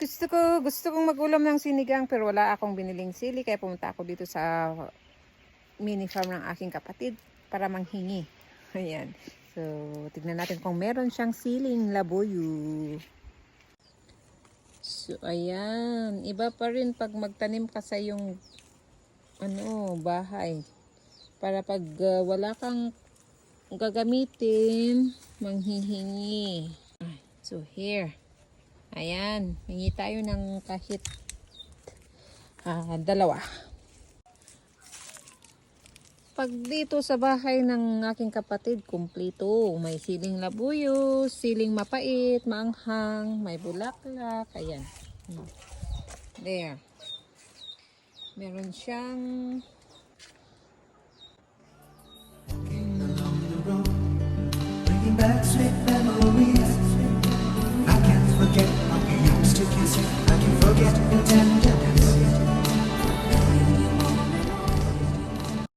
Gusto ko, gusto kong magulam ng sinigang pero wala akong biniling sili kaya pumunta ako dito sa mini farm ng aking kapatid para manghingi. Ayan. So, tignan natin kung meron siyang siling labuyo. So, ayan. Iba pa rin pag magtanim ka sa yung ano, bahay. Para pag uh, wala kang gagamitin, manghihingi. So, here. Ayan. Hingi tayo ng kahit ah, dalawa. Pag dito sa bahay ng aking kapatid, kumplito. May siling labuyo, siling mapait, maanghang, may bulaklak. Ayan. There. Meron siyang Bringing back sweet memories. I can't forget